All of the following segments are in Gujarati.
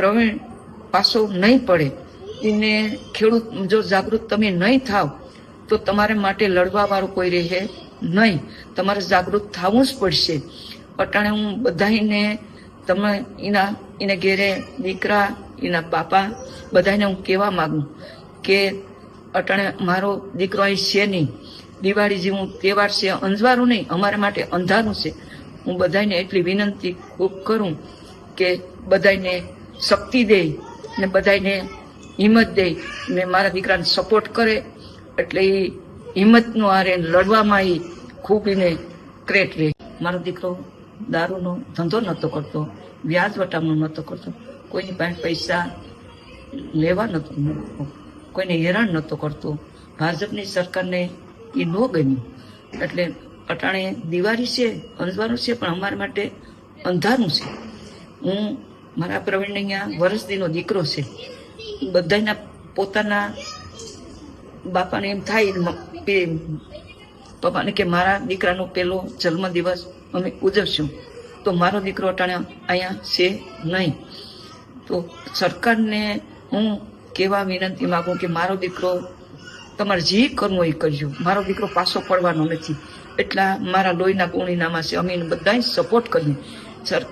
પ્રવીણ પાસો નહીં પડે. એને ખેડૂત, જો જાગૃત તમે નહીં થાવ, તો તમારે માટે લડવા વાળું કોઈ રહે નહીં. તમારે જાગૃત થવું જ પડશે. અટાણે હું બધાને તમે એના, એને ઘેરે દીકરા, એના બાપા બધાને હું કહેવા માગું કે અટાણે મારો દીકરો અહીં છે નહીં. દિવાળી જેવું તહેવાર છે અંજવારું નહીં, અમારા માટે અંધારું છે. હું બધાને એટલી વિનંતી ખૂબ કરું કે બધાને શક્તિ દે ને બધાને હિંમત દે ને મારા દીકરાને સપોર્ટ કરે એટલે એ હિંમતનો આરે લડવામાં એ ખૂબ એને ક્રેટ રહે મારો દીકરો દારૂનો ધંધો નહોતો કરતો, વ્યાજ વટામણું નહોતો કરતો, કોઈની પાસે પૈસા લેવા નહોતો કોઈને હેરાન નહોતો કરતો. ભાજપની સરકારને એ ન ગમ્યું. એટલે અટાણે દિવાળી છે અંજવારું છે, પણ અમારા માટે અંધારું છે. હું મારા પ્રવીણ અહીંયા વરસદીનો દીકરો છે. બધાના પોતાના બાપાને એમ થાય પપ્પાને કે મારા દીકરાનો પહેલો જન્મદિવસ અમે ઉજવશું. તો મારો દીકરો અટાણે અહીંયા છે નહીં. તો સરકારને હું કેવા વિનંતી માગું કે મારો દીકરો તમારે જે કરવું એ કરજો. મારો દીકરો પાછો પડવાનો નથી. એટલા મારા લોહીના ગુણીનામાં છે. અમે બધાય સપોર્ટ કરીએ. સર,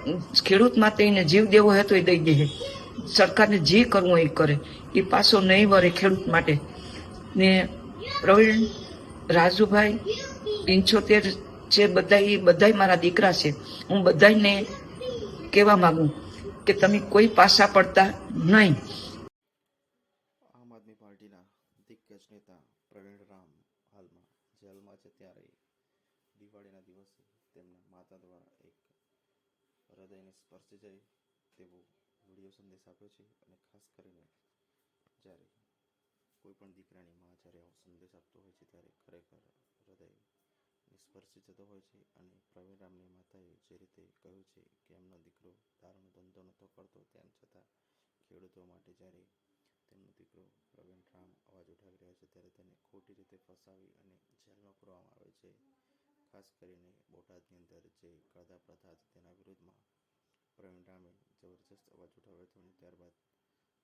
ખેડૂત માટે એને જીવ દેવો હોય એ દઈ દે સરકારને જે કરવું એ કરે. એ પાછો નહીં વરે ખેડૂત માટે. ને પ્રવીણ, રાજુભાઈ પંચોતેર છે બધા, એ બધાય મારા દીકરા છે. હું બધાને કહેવા માંગુ કે તમે કોઈ પાસા પડતા નહીં. આમ આદમી પાર્ટીના દિગ્ગજ નેતા પ્રવીણ રામ હાલમાં જેલમાં છે ત્યારે દિવાળીના દિવસે તેમના માતા દ્વારા એક હૃદયને સ્પર્શી જાય તેવો વીડિયો સંદેશ આપ્યો છે અને ખાસ કરીને જ્યારે કોઈ પણ દીકરાની મા જ્યારે આવો સંદેશ આપતો હોય છે ત્યારે ખરેખર હૃદય સ્પર્શી જતો હોય છે અને પ્રવીણ રામની માતાએ જે રીતે કહ્યું છે કે એમનો દીકરો દારૂનો ધંધો નહોતો કરતો, તેમ છતાં ખેડૂતો માટે જ્યારે તેમનો દીકરો પ્રવીણ રામ અવાજ ઉઠાવી રહ્યા છે ત્યારે તેને ખોટી રીતે ફસાવી અને જેલમાં પૂરવામાં આવે છે. ખાસ કરીને બોટાદની અંદર જે કળદા પ્રથા હતી તેના વિરુદ્ધમાં પ્રવીણ રામે જબરજસ્ત અવાજ ઉઠાવ્યો હતો અને ત્યારબાદ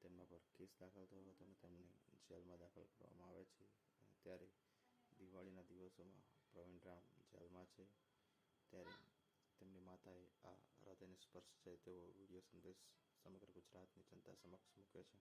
તેમના પર કેસ દાખલ થયો હતો અને તેમને જેલમાં દાખલ કરવામાં આવે છે. અને ત્યારે દિવાળીના દિવસોમાં પ્રવીણ રામ જેલમાં છે. ત્યારે તેમની માતાએ આ હૃદયને સ્પર્શ છે તેવો વીડિયો સંદેશ સમગ્ર ગુજરાતની જનતા સમક્ષ મૂક્યો છે.